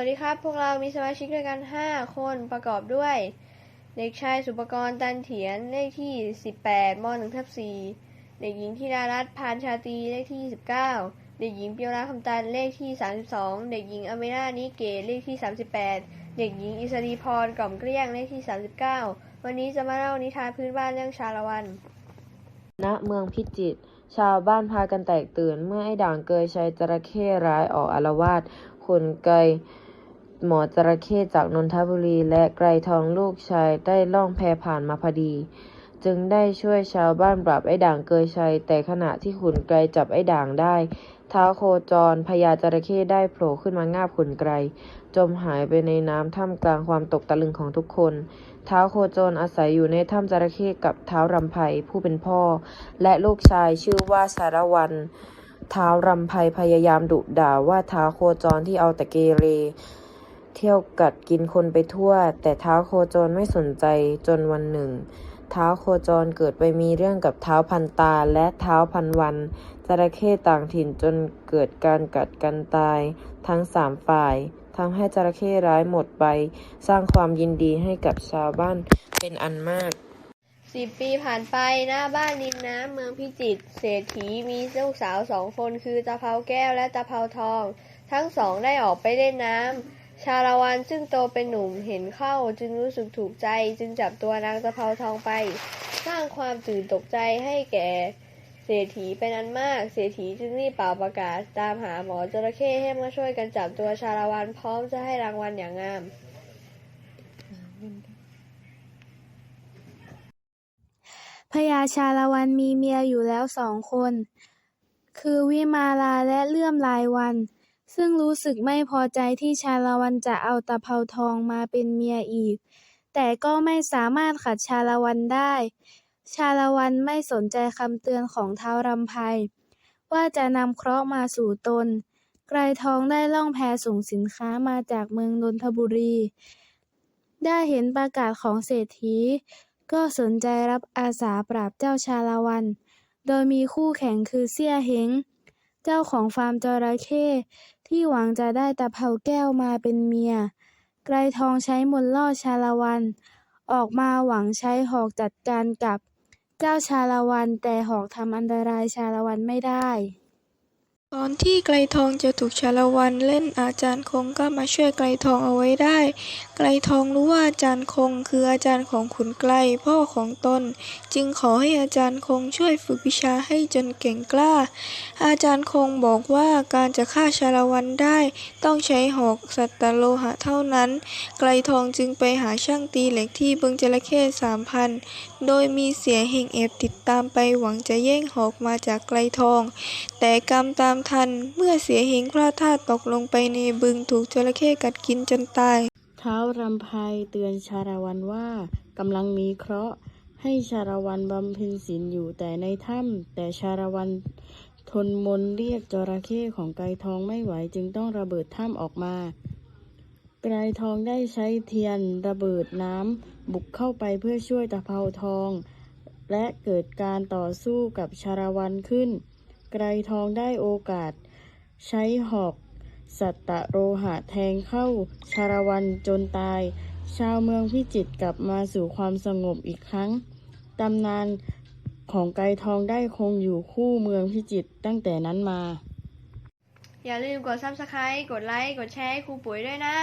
วัสดีครับ พวกเรามีสมาชิกด้วยกัน 5 คนประกอบด้วย เด็กชายสุปกรณ์ตันเถียนเลขที่ 18ม1ทับ4เด็กหญิงธิดารัตน์พานชาตีเลขที่29เด็กหญิงเปียวราคำตันเลขที่ 32 เด็กหญิงอเมรานิเกตเลขที่ 38 เด็กหญิงอิสรีพรกล่อมเกลี้ยงเลขที่ 39 วันนี้จะมาเล่านิทานพื้นบ้านเรื่องชาละวัน ณเมืองพิจิตรชาวบ้านพากันแตกตื่น เมื่อไอ้ด่างเกยชัยจระเข้ร้ายออกอารวาสขนไกร หมอจระเข้จากนนทบุรี และไกรทองลูกชายได้ล่องแพผ่านมาพอดี จึงได้ช่วยชาวบ้านปราบไอ้ด่างเกยชัย แต่ขณะที่ขุนไกรจับไอ้ด่างได้ เท้าวโคจรพญาจระเข้ได้โผล่ขึ้นมางาบขุนไกร จมหายไปในน้ำท่ามกลางความตกตะลึงของทุกคนท้าวโคจรอาศัยอยู่ในถ้ำจระเข้กับท้าวรำไพผู้เป็นพ่อ และลูกชายชื่อว่าสารวันท้าวรำไพพยายามดุด่าว่าท้าวโคจรที่เอาแต่เกเร เที่ยวกัดกินคนไปทั่ว แต่ท้าโคจรไม่สนใจจนวันหนึ่งท้าโคจรเกิดไปมีเรื่องกับเท้าพันตาและเท้าพันวันจระเข้ต่างถิ่นจนเกิดการกัดกันตาย ทั้งสามฝ่ายทำให้จระเข้ร้ายหมดไป สร้างความยินดีให้กับชาวบ้านเป็นอันมากสิบปีผ่านไปหน้าบ้านริมน้ำเมืองพิจิตรเศรษฐีมีลูกสาวสองคนคือตะเภาแก้วและตะเภาทอง ทั้งสองได้ออกไปเล่นน้ำ ชาละวันซึ่งโตเป็นหนุ่มเห็นเข้าจึงรู้สึกถูกใจจึงจับตัวนางตะเภาทองไป สร้างความตื่นตกใจให้แก่เศรษฐีเป็นอันมากเศรษฐีจึงรีบเป่าประกาศตามหาหมอจระเข้ให้มาช่วยกันจับตัวชาละวันพร้อมจะให้รางวัลอย่างงามพญาชาละวันมีเมียอยู่แล้วสองคน คือวิมาลาและเลื่อมลายวัน ซึ่งรู้สึกไม่พอใจที่ชาละวันจะเอาตะเภาทองมาเป็นเมียอีก แต่ก็ไม่สามารถขัดชาละวันได้ ชาละวันไม่สนใจคำเตือนของเท้ารำไพว่าจะนำเคราะห์มาสู่ตน ไกรทองได้ล่องแพส่งสินค้ามาจากเมืองนนทบุรี ได้เห็นประกาศของเศรษฐี ก็สนใจรับอาสาปราบเจ้าชาละวัน โดยมีคู่แข่งคือเสี่ยเฮงเจ้าของฟาร์มจระเข้ ที่หวังจะได้ตะเภาแก้วมาเป็นเมีย ไกรทองใช้มนล่อชาละวัน ออกมาหวังใช้หอกจัดการกับ เจ้าชาละวันแต่หอกทำอันตรายชาละวันไม่ได้ ตอนที่ไกรทองจะถูกชาละวันเล่นอาจารย์คงก็มาช่วยไกรทองเอาไว้ได้ ไกรทองรู้ว่าอาจารย์คงคืออาจารย์ของขุนไกรพ่อของตน จึงขอให้อาจารย์คงช่วยฝึกวิชาให้จนเก่งกล้า อาจารย์คงบอกว่าการจะฆ่าชาละวันได้ ต้องใช้หอกสัตตโลหะเท่านั้น ไกรทองจึงไปหาช่างตีเหล็กที่บึงจระเข้สามพันโดยมีเสียเฮงเอบติดตามไปหวังจะแย่งหอกมาจากไกรทอง แต่กรรมตามทัน เมื่อเสียเฮงพลาดท่าตกลงไปในบึงถูกจระเข้กัดกินจนตายท้าวรำไพเตือนชาละวันว่ากำลังมีเคราะห์ให้ชาละวันบำเพ็ญศีลอยู่แต่ในถ้ำแต่ชาละวันทนมนเรียกจระเข้ของไกรทองไม่ไหวจึงต้องระเบิดถ้ำออกมาไกรทองได้ใช้เทียนระเบิดน้ำบุกเข้าไปเพื่อช่วยตะเภาทอง และเกิดการต่อสู้กับชาละวันขึ้น ไกรทองได้โอกาส ใช้หอก สัตตโรหะแทงเข้าชาละวันจนตาย ชาวเมืองพิจิตรกลับมาสู่ความสงบอีกครั้งตำนานของไกรทองได้คงอยู่คู่เมืองพิจิตรตั้งแต่นั้นมา อย่าลืมกด subscribe กดไลค์ กดแชร์ให้ครูปุ๋ยด้วยนะ